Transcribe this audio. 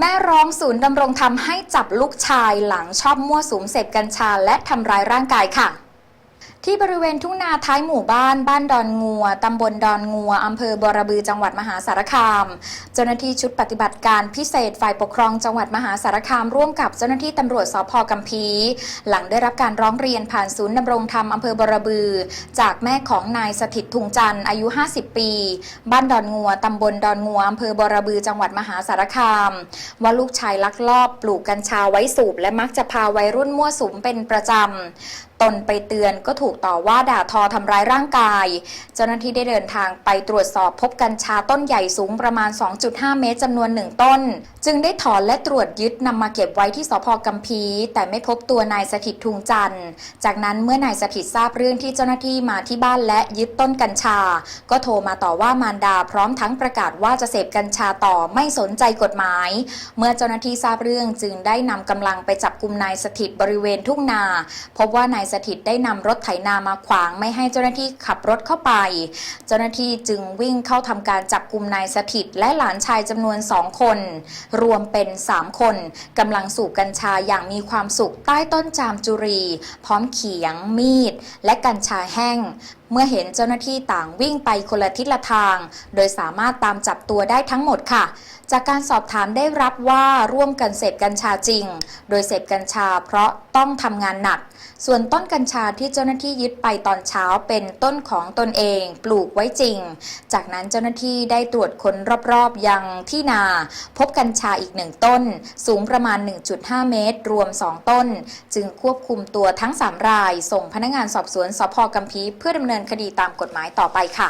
แม่ร้องศูนย์ดำรงธรรมให้จับลูกชายหลังชอบมั่วสุมเสพกัญชาและทำร้ายร่างกายค่ะ ที่บริเวณทุ่งนาท้ายหมู่บ้าน บ้านดอนงัว ตำบลดอนงัว อำเภอบรบือจังหวัดมหาสารคาม เจ้าหน้าที่ชุดปฏิบัติการพิเศษฝ่ายปกครองจังหวัดมหาสารคาม ร่วมกับเจ้าหน้าที่ตำรวจสพกัมพี หลังได้รับการร้องเรียนผ่านศูนย์ดำรงธรรมอำเภอบรบือ จากแม่ของนายสถิตทุงจันทร์อายุ 50 ปี บ้านดอนงัว ตำบลดอนงัว อำเภอบรบือจังหวัดมหาสารคาม ว่าลูกชายลักลอบปลูกกัญชาไว้สูบและมักจะพาวัยรุ่นมั่วสุมเป็นประจำตนไปเตือนก็ถูกต่อว่าด่าทอทำร้ายร่างกาย เจ้าหน้าที่ได้เดินทางไปตรวจสอบพบกัญชาต้นใหญ่สูงประมาณ 2.5 เมตรจำนวนหนึ่งต้น จึงได้ถอนและตรวจยึดนำมาเก็บไว้ที่สพกัมพี แต่ไม่พบตัวนายสถิตทุงจันทร์ จากนั้นเมื่อนายสถิตทราบเรื่องที่เจ้าหน้าที่มาที่บ้านและยึดต้นกัญชา ก็โทรมาต่อว่ามารดาพร้อมทั้งประกาศว่าจะเสพกัญชาต่อไม่สนใจกฎหมาย เมื่อเจ้าหน้าที่ทราบเรื่องจึงได้นำกำลังไปจับกลุ่มนายสถิตบริเวณทุ่งนา พบว่านายสถิตได้นำรถไถนามาขวางไม่ให้เจ้าหน้าที่ขับรถเข้าไป เจ้าหน้าที่จึงวิ่งเข้าทำการจับกลุ่มนายสถิตและหลานชายจำนวนสองคน รวมเป็น 3 คนกำลังสูบกัญชาอย่างมีความสุขใต้ต้นจามจุรี พร้อมเขียงมีด และกัญชาแห้งเมื่อเห็นเจ้าหน้าที่ต่างวิ่งไปคนละทิศละทาง โดยสามารถตามจับตัวได้ทั้งหมดค่ะ จากการสอบถามได้รับว่าร่วมกันเสพกัญชาจริง โดยเสพกัญชาเพราะต้องทำงานหนัก ส่วนต้นกัญชาที่เจ้าหน้าที่ยึดไปตอนเช้าเป็นต้นของตนเองปลูกไว้จริง จากนั้นเจ้าหน้าที่ได้ตรวจค้นรอบๆยังที่นา พบกัญชาอีกหนึ่งต้น สูงประมาณ 1.5 เมตร รวม 2 ต้น จึงควบคุมตัวทั้ง 3 ราย ส่งพนักงานสอบสวนสพกัมพีเพื่อดำเนินนินคดีตามกฎหมายต่อไปค่ะ